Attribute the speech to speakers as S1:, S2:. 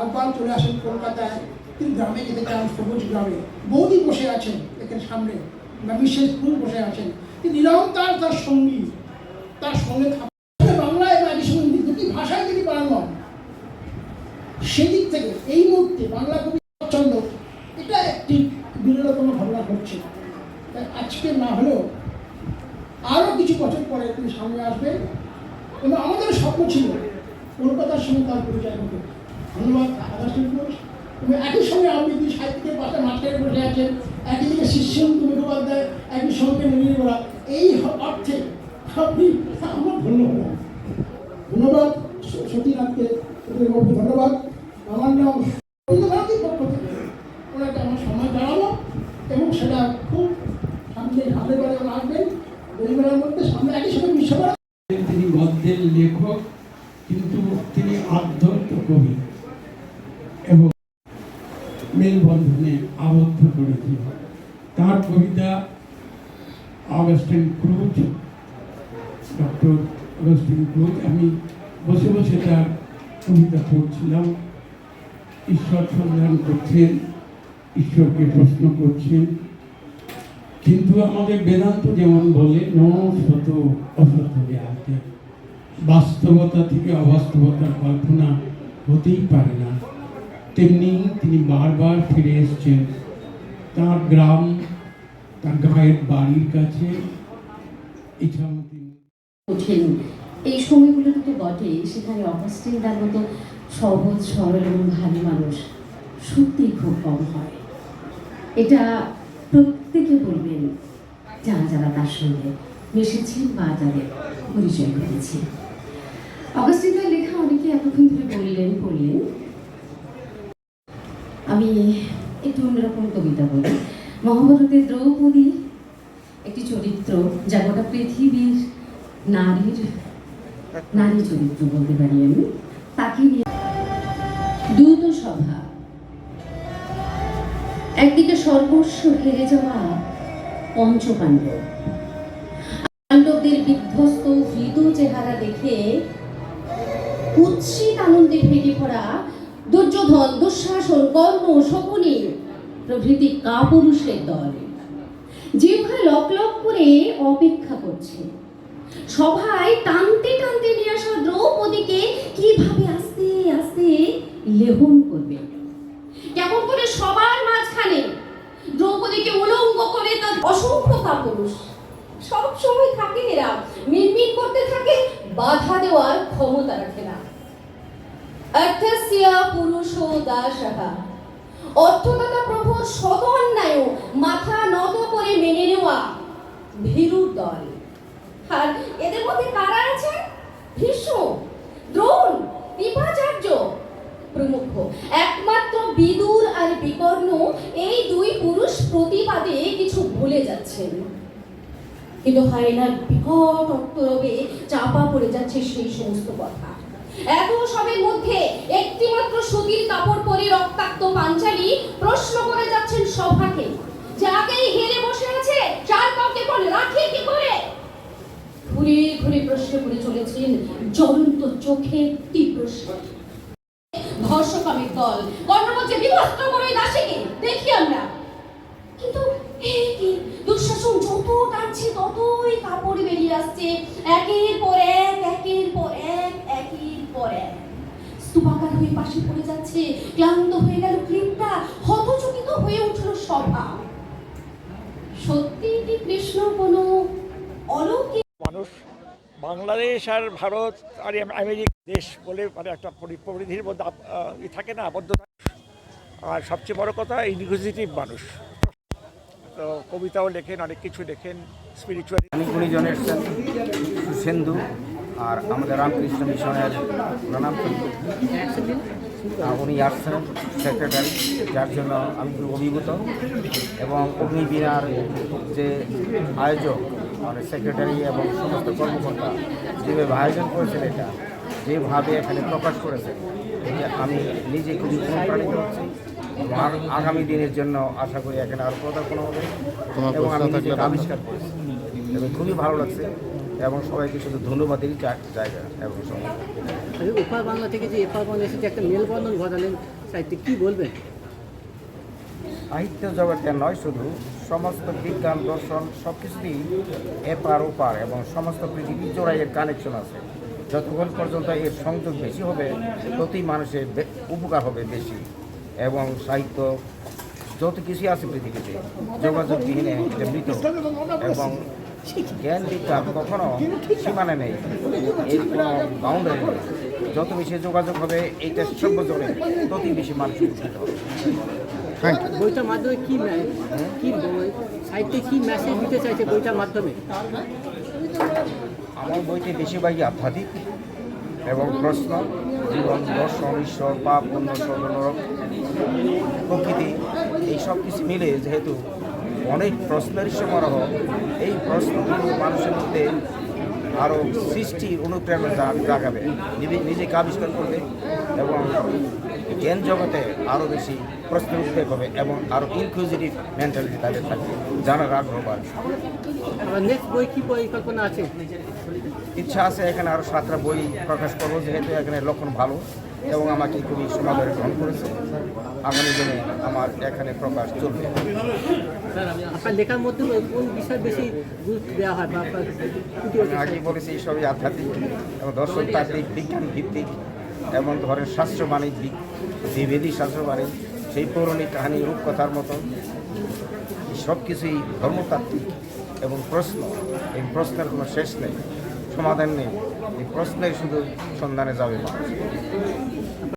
S1: তারপর চলে আসেন কলকাতায়। তিনি গ্রামে যেতে চান, সবুজ গ্রামে। বৌদি বসে আছেন এখানে সামনে, বা মিসেস ফুল বসে আছেন। তিনি নিরন্তর তার সঙ্গী, তার সঙ্গে বাংলায় বা সঙ্গে দুটি ভাষায় তিনি পারঙ্গম সেদিক থেকে এই মুহূর্তে বাংলা কবি চন্দ্র, এটা একটি বিরলতম ঘটনা ঘটছে। আজকে না হলেও আরও কিছু বছর পরে তিনি সামনে আসবেন। এবং আমাদের স্বপ্ন ছিল কলকাতার সঙ্গে তার পরিচয় হতো ধন্যবাদ আকাশ ঘোষ এবং একই সঙ্গে আবৃত্তি সাহিত্যের পাশে মাঠের বসে আছেন, একই দিকে শিষ্যন্ত মুখোপাধ্যায় একই সঙ্গে গোড়া এই অর্থে আপনি আমার ধন্যবাদ, স- সতীনাথকে ধন্যবাদ। আমার নাম রবীন্দ্র পক্ষ থেকে। ওনাকে আমার সম্মান জানাব এবং সেটা খুব সামনে সামনে বেলা আসবেন। পরিবারের মধ্যে সামনে একই সঙ্গে বিশ্বভারতী
S2: তিনি গদ্যের লেখক, কিন্তু তিনি আধ্যাত্ম কবি। মেলবন্ধনে আবদ্ধ করেছিল। তার কবিতা Augustine Cruz, doctor Augustine Cruz, আমি বসে বসে তার কবিতা পড়ছিলাম। ঈশ্বর সন্ধান করছেন, ঈশ্বরকে প্রশ্ন করছেন। কিন্তু আমাদের বেদান্ত যেমন বলে, ন শত অসত বাস্তবতা থেকে অবাস্তবতার কল্পনা হতেই পারে না। তেমনি তিনি বারবার ফিরে এসছেন তার গ্রাম, তার গায়ের বাড়ির কাছে। ইছামতি
S3: কঠিন এই সময়গুলোতে তো বটে। সেখানে অগাস্টিন তার মতো সহজ, সরল এবং ভারী মানুষ সত্যিই খুব কম হয়। এটা প্রত্যেকে বলবেন, যারা যারা তার সঙ্গে মিশেছেন বা যাদের পরিচয় ঘটেছে অগাস্টিন তার লেখা অনেকে এতক্ষণ ধরে বললেন, পড়লেন। আমি একটু অন্যরকম কবিতা বলি। মহাভারতের দ্রৌপদী একটি চরিত্র যা গোটা পৃথিবীর নারীর, নারী চরিত্র বলতে পারি আমি। তাকে নিয়ে দ্রুত সভা। একদিকে সর্বস্ব হেরে যাওয়া পঞ্চপাণ্ডব পাণ্ডবদের বিধ্বস্ত হৃদ চেহারা দেখে কুৎসিত আনন্দে ফেটে পড়া দুর্যোধন, দুঃশাসন কর্ণ শকুনি প্রভৃতি কাপুরুষের দল। জিহ্বা লক লক করে অপেক্ষা করছে। সভায় টানতে টানতে নিয়ে আসা দ্রৌপদীকে কীভাবে আস্তে আস্তে লেহন করবে? কেমন করে সবার মাঝখানে দ্রৌপদীকে উলঙ্গ করে তার অসংখ্য কাপুরুষ, সব সময় থাকে এরা, মিনমিন করতে থাকে, বাধা দেওয়ার ক্ষমতা রাখে না। অর্থস্য পুরুষো দাসহা অর্থদাতা প্রভু শত অন্যায় মাথা নত করে মেনে নেওয়া ভীরুর দল। আর এদের মধ্যে কারা আছে ভীষ্ম, দ্রোণ কৃপাচার্য প্রমুখ, একমাত্র বিদুর আর বিকর্ণ এই দুই পুরুষ প্রতিবাদে কিছু ভুলে যাচ্ছেন। কিন্তু হায়নার বিকট অক্তরবে চাপা পড়ে যাচ্ছে সেই সমস্ত কথা। এত সবের মধ্যে একটিমাত্র সুতির কাপড় পরে রক্তাক্ত পাঞ্চালি প্রশ্ন করে যাচ্ছেন সভাকে। যে আগেই হেরে বসে আছে, চার কাউকে পর রাখে কি করে? ঘুরে ঘুরে প্রশ্ন করে চলেছেন জ্বলন্ত চোখে তীব্র। ধর্ষকামীর দল। কর্ণমধ্যে বিভস্ত করে দাসীকে, দেখি আমরা। কিন্তু দুঃশাসন যত টানছে ততই কাপড় বেরিয়ে আসছে। একের পর এক, একের পর এক, একের পর এক। স্তূপাকার হয়ে পাশে পড়ে যাচ্ছে, ক্লান্ত হয়ে গেল ক্লিপটা হতচকিত হয়ে উঠল সভা। সত্যি কি কৃষ্ণ কোনো অলৌকিক
S4: মানুষ, বাংলাদেশ আর ভারত আর আম- আমেরিকা দেশ বলে মানে একটা পরি- পরিধির মধ্যে থাকে না, আবদ্ধ। আর সবচেয়ে বড় কথা ইনক্লুসিভ মানুষ। তো কবিতাও লেখেন, অনেক কিছু লেখেন স্পিরিচুয়াল
S5: উনি গুণীজন এসছেন সুসেন্দু আর আমাদের রামকৃষ্ণ মিশনের প্রণাম উনি আসছেন সেক্রেটারি যার জন্য আমি খুব অভিভূত। এবং অগ্নিবীণার যে আয়োজক মানে সেক্রেটারি এবং সমস্ত কর্মকর্তা, যেভাবে আয়োজন করেছেন এটা, যেভাবে এখানে প্রকাশ করেছেন আমি নিজে খুবই অনুপ্রাণিত হচ্ছি। আগামী দিনের জন্য আশা করি এখানে আরও পদার্পণ হবে। এবং আমি আবিষ্কার করেছি। এবং খুবই ভালো লাগছে। এবং সবাইকে শুধু ধন্যবাদেরই জায়গা এবং
S6: আর ওপার বাংলা থেকে যে এপার বাংলা এসে যে একটা মেলবন্ধন ঘটালেন সাহিত্যে কি বলবেন?
S5: সাহিত্য জগতে নয় শুধু সমস্ত বিজ্ঞান দর্শন সব কিছুতেই এপার ওপার এবং সমস্ত পৃথিবী জোড়াই এর কানেকশন আছে। যতক্ষণ পর্যন্ত এর সংযোগ বেশি হবে ততই মানুষের উপকার হবে বেশি। এবং সাহিত্য যত কিছুই আছে পৃথিবীতে যোগাযোগবিহীনে এটা মৃত। এবং জ্ঞান বিজ্ঞান কখনো সীমানা নেই এর কোনো বাউন্ডারি নেই। যত বেশি যোগাযোগ হবে এইটা সর্বজনে ততই বেশি মানুষ উপকৃত হবে।
S6: বইটার মাধ্যমে কি মে- কি বই- সাহিত্যে কি মেসেজ দিতে চাইছে বইটার মাধ্যমে?
S5: আমার বইটি বেশিরভাগই আধ্যাত্মিক এবং প্রশ্ন। জীবন দর্শন, ঈশ্বর, পাপ, পুণ্য সর্বনরক প্রকৃতি, এই সব কিছু মিলে যেহেতু অনেক প্রশ্নের সমারোহ, এই প্রশ্নগুলো মানুষের মধ্যে আরও সৃষ্টি অনুপ্রেরণা জাগাবে। নিজে- নিজেকে আবিষ্কার করবে এবং জ্ঞান জগতে আরও বেশি প্রশ্ন উদ্বেগ হবে এবং আরও ইনক্লুজিভ মেন্টালিটি তাদের থাকবে জানার আগ্রহ বাড়বে
S6: নেক্সট বই কি পরিকল্পনা আছে?
S5: ইচ্ছা আছে এখানে আরও সাতটা বই প্রকাশ করব যেহেতু এখানে লক্ষণ ভালো এবং আমাকে খুবই সমাদরে গ্রহণ করেছে। আগামী দিনে আমার এখানে প্রকাশ চলবে।
S6: আপনার লেখার মধ্যে কোন বিষয় বেশি গুরুত্ব দেওয়া হয়
S5: আগে বলেছি সবই আধ্যাত্মিক এবং দর্শন তাত্ত্বিক বিজ্ঞান ভিত্তিক। এবং ধরেন শাস্ত্রবাণী, দ্বিবেদী শাস্ত্রবাণী, সেই পৌরাণিক কাহিনী, রূপকথার মতো সব কিছুই ধর্মতাত্ত্বিক এবং প্রশ্ন। এই প্রশ্নের কোনো শেষ নেই, সমাধান নেই। এই প্রশ্নের শুধু সন্ধানে যাবে